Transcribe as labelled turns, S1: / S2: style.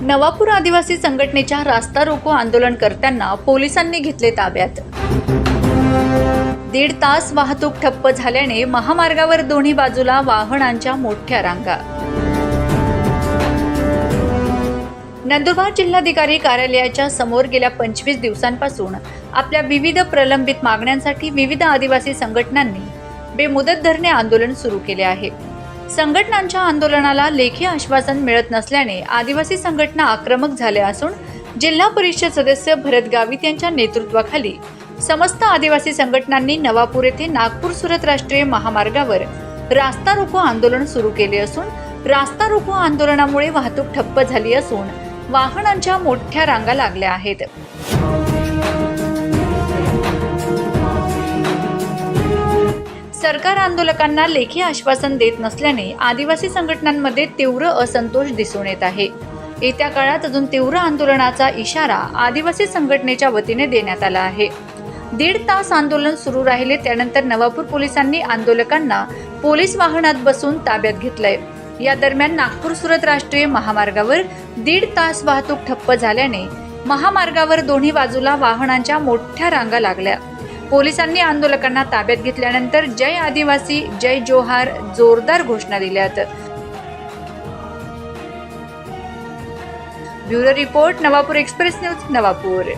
S1: नवापूर आदिवासी संघटनेच्या रास्ता रोको आंदोलनकर्त्यांना पोलिसांनी घेतले ताब्यात. दीड तास वाहतूक ठप्प झाल्याने महामार्गावर दोन्ही बाजूला वाहनांच्या मोठ्या रांगा. नंदुरबार जिल्हाधिकारी कार्यालयाच्या समोर गेल्या पंचवीस दिवसांपासून आपल्या विविध प्रलंबित मागण्यांसाठी विविध आदिवासी संघटनांनी बेमुदत धरणे आंदोलन सुरू केले आहे. संघटनांच्या आंदोलनाला लेखी आश्वासन मिळत नसल्याने आदिवासी संघटना आक्रमक झाल्या असून जिल्हा परिषद सदस्य भरत गावित यांच्या नेतृत्वाखाली समस्त आदिवासी संघटनांनी नवापूर येथे नागपूर सुरत राष्ट्रीय महामार्गावर रास्ता रोको आंदोलन सुरू केले असून रास्ता रोको आंदोलनामुळे वाहतूक ठप्प झाली असून वाहनांच्या मोठ्या रांगा लागल्या आहेत. सरकार आंदोलकांना लेखी आश्वासन देत नसल्याने आदिवासी संघटनांमध्ये तीव्र असंतोष दिसून येत आहे. येत्या काळात अजून तीव्र आंदोलनाचा इशारा आदिवासी संघटनेच्या वतीने देण्यात आला आहे. दीड तास आंदोलन सुरू राहिले त्यानंतर नवापूर पोलिसांनी आंदोलकांना पोलीस वाहनात बसून ताब्यात घेतलंय. या दरम्यान नागपूर सुरत राष्ट्रीय महामार्गावर दीड तास वाहतूक ठप्प झाल्याने महामार्गावर दोन्ही बाजूला वाहनांच्या मोठ्या रांगा लागल्या. पोलिसांनी आंदोलकांना ताब्यात घेतल्यानंतर जय आदिवासी जय जोहार जोरदार घोषणा दिल्यात. Bureau report Navapur express news Navapur.